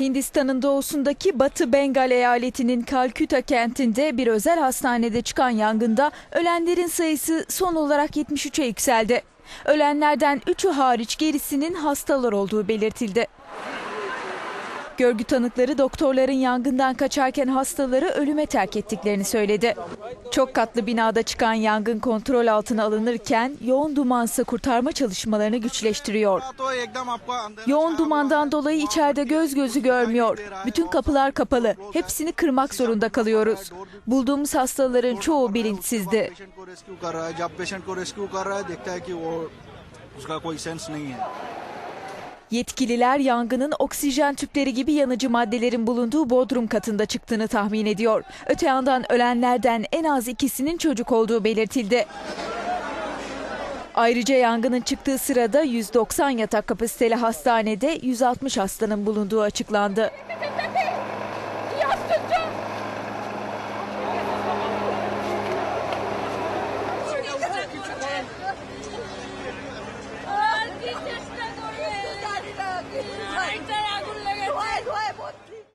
Hindistan'ın doğusundaki Batı Bengal eyaletinin Kalküta kentinde bir özel hastanede çıkan yangında ölenlerin sayısı son olarak 73'e yükseldi. Ölenlerden 3'ü hariç gerisinin hastalar olduğu belirtildi. Görgü tanıkları doktorların yangından kaçarken hastaları ölüme terk ettiklerini söyledi. Çok katlı binada çıkan yangın kontrol altına alınırken yoğun dumansa kurtarma çalışmalarını güçleştiriyor. Yoğun dumandan dolayı içeride göz gözü görmüyor. Bütün kapılar kapalı. Hepsini kırmak zorunda kalıyoruz. Bulduğumuz hastaların çoğu bilinçsizdi. Patient को रेस्क्यू कर रहा है जब पेशेंट को रेस्क्यू कर रहा है देखता है कि वो उसका कोई सेंस नहीं है Yetkililer yangının oksijen tüpleri gibi yanıcı maddelerin bulunduğu bodrum katında çıktığını tahmin ediyor. Öte yandan ölenlerden en az ikisinin çocuk olduğu belirtildi. Ayrıca yangının çıktığı sırada 190 yatak kapasiteli hastanede 160 hastanın bulunduğu açıklandı.